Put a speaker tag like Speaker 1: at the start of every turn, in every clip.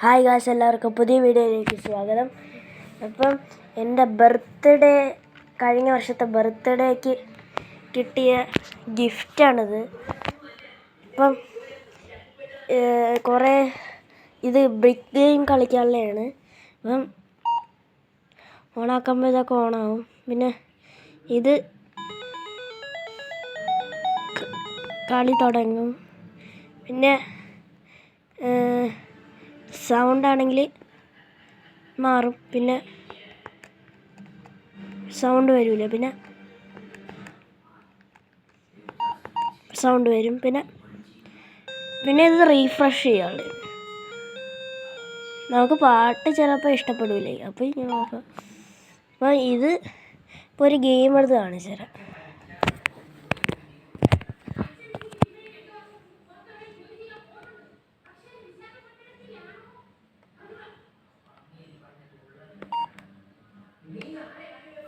Speaker 1: Hi guys എല്ലാവർക്കും പുതിയ വീഡിയോയിലേക്ക് സ്വാഗതം. അപ്പം എന്റെ ബർത്ത്ഡേ കഴിഞ്ഞ വർഷത്തെ ബർത്ത്ഡേക്ക് കിട്ടിയ ഗിഫ്റ്റാണിത്. അപ്പം കുറേ ഇത് ബ്രിക്ക് ഗെയിം കളിക്കാനുള്ളതാണ്. അപ്പം ഓണാക്കുമ്പോൾ ഇതൊക്കെ ഓണാവും. പിന്നെ ഇത് കളി തുടങ്ങും. പിന്നെ സൗണ്ട് ആണെങ്കിൽ മാറും. പിന്നെ സൗണ്ട് വരില്ല പിന്നെ സൗണ്ട് വരും. പിന്നെ പിന്നെ ഇത് റീഫ്രഷ് ചെയ്യാണ് നമുക്ക് പാട്ട് ചിലപ്പോൾ ഇഷ്ടപ്പെടില്ലേ അപ്പോൾ അപ്പോൾ ഇത് ഇപ്പോൾ ഒരു ഗെയിം എടുത്ത് കാണിച്ചു തരാം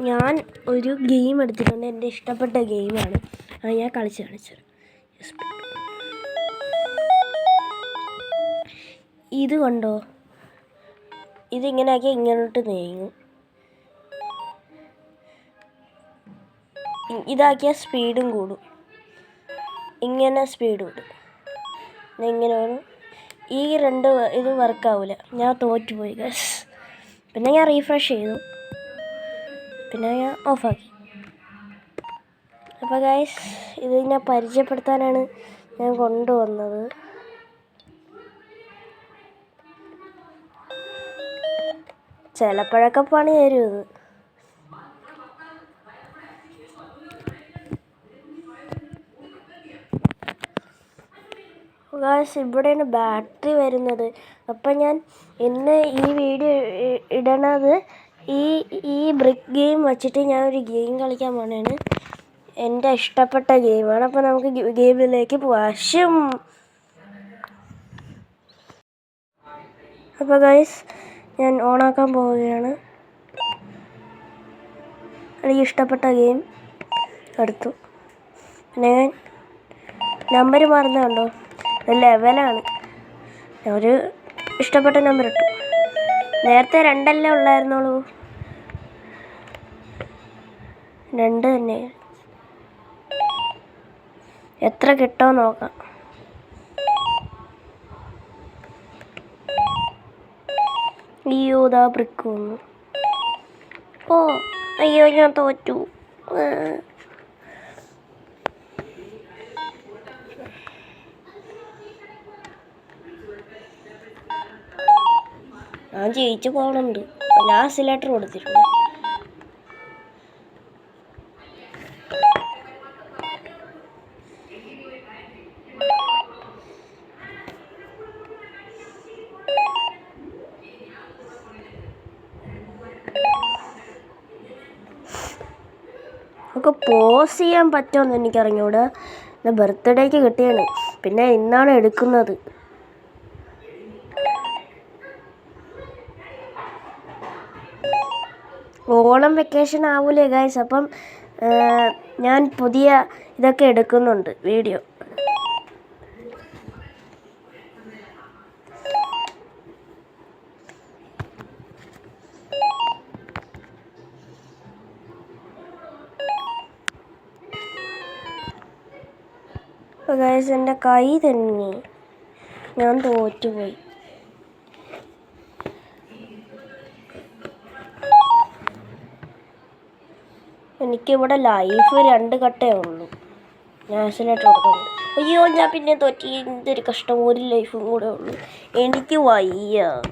Speaker 1: ഞാൻ ഒരു ഗെയിം എടുത്തിട്ടുണ്ട്. എന്റെ ഇഷ്ടപ്പെട്ട ഗെയിമാണ് അത് ഞാൻ കളിച്ച് കാണിച്ചത് ഇത് കണ്ടോ? ഇതിങ്ങനെ ആക്കി ഇങ്ങോട്ട് നീങ്ങും ഇതാക്കിയാൽ സ്പീഡും കൂടും. ഇങ്ങനെ സ്പീഡ് കൂടും. ഇങ്ങനെ വരും ഈ രണ്ട് ഇത് വർക്കാവില്ല ഞാൻ തോറ്റുപോയി ഗസ് പിന്നെ ഞാൻ റീഫ്രഷ് ചെയ്തു. പിന്നെ ഞാൻ ഓഫാക്കി. അപ്പോൾ ഗൈസ് ഇത് ഞാൻ പരിചയപ്പെടുത്താനാണ് ഞാൻ കൊണ്ടുവന്നത്. ചിലപ്പോഴൊക്കെ പണി തരും ഇത്. ഗായ്സ് ഇവിടെയാണ് ബാറ്ററി വരുന്നത്. അപ്പം ഞാൻ ഇന്ന് ഈ വീഡിയോ ഇടണത് ഈ ഈ ബ്രിക്ക് ഗെയിം വെച്ചിട്ട് ഞാൻ ഒരു ഗെയിം കളിക്കാൻ പോണേണ്. എന്റെ ഇഷ്ടപ്പെട്ട ഗെയിമാണ് അപ്പോൾ നമുക്ക് ഗെയിമിലേക്ക് പോവാം. അപ്പോൾ ഗൈസ് ഞാൻ ഓണാക്കാൻ പോവുകയാണ്. എനിക്ക് ഇഷ്ടപ്പെട്ട ഗെയിം എടുത്തു. പിന്നെ ഞാൻ നമ്പർ മാറുന്നുണ്ടോ ലെവലാണ് ഒരു ഇഷ്ടപ്പെട്ട നമ്പർ ഇട്ടു. നേരത്തെ രണ്ടല്ലേ ഉള്ളായിരുന്നുള്ളൂ. രണ്ട് തന്നെ. എത്ര കിട്ടുമോ നോക്കാം. അയ്യോ ഇതാ ബ്രിക്ക് വന്നു. ഓ അയ്യോ ഞാൻ തോറ്റു. ഞാൻ ജയിച്ചു പോകണുണ്ട്. ലാസ്റ്റ് ലെറ്റർ കൊടുത്തിട്ടുണ്ട്. നമുക്ക് പോസ് ചെയ്യാൻ പറ്റുമെന്ന് എനിക്കറിഞ്ഞൂടാ. ബർത്ത്ഡേക്ക് കിട്ടിയാണ്. പിന്നെ ഇന്നാണ് എടുക്കുന്നത്. ഓണം വെക്കേഷൻ ആവൂലേ ഗായ്സ് അപ്പം ഞാൻ പുതിയ ഇതൊക്കെ എടുക്കുന്നുണ്ട് വീഡിയോ ഗായ്സ് എന്റെ കൈ തന്നെ. ഞാൻ തോറ്റുപോയി. എനിക്കിവിടെ ലൈഫ് രണ്ട് കട്ടേ ഉള്ളൂ. ഞാൻ നാഷണലായിട്ട് കൊടുക്കണം അയ്യോ ഞാൻ പിന്നെ തോറ്റി. എന്തൊരു കഷ്ടം ഒരു ലൈഫും കൂടെ ഉള്ളൂ. എനിക്ക് വയ്യ.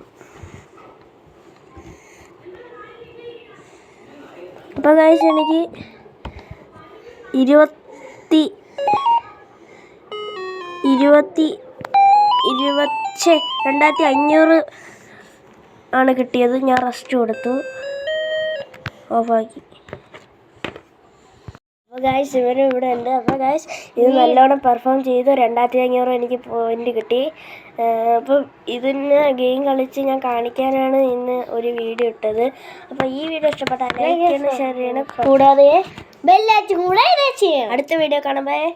Speaker 1: അപ്പം കഴിച്ചെനിക്ക് ഇരുപത്തി ഇരുപത്തി ഇരുപത്തി രണ്ടായിരത്തി അഞ്ഞൂറ് ആണ് കിട്ടിയത്. ഞാൻ റെസ്റ്റ് കൊടുത്തു. ഓഫാക്കി. അപ്പോൾ ഗായ്സ് ഇവരും ഇവിടെ ഉണ്ട്. അപ്പോൾ ഗായ്സ് ഇത് നല്ലോണം പെർഫോം ചെയ്തു. രണ്ടായിരത്തി അഞ്ഞൂറ് എനിക്ക് പോയിന്റ് കിട്ടി. അപ്പം ഇതിന് ഗെയിം കളിച്ച് ഞാൻ കാണിക്കാനാണ് ഇന്ന് ഒരു വീഡിയോ ഇട്ടത്. അപ്പോൾ ഈ വീഡിയോ ഇഷ്ടപ്പെട്ടാൽ ലൈക്ക് ചെയ്യണം ഷെയർ ചെയ്യണം. കൂടാതെ അടുത്ത വീഡിയോ കാണുമ്പോൾ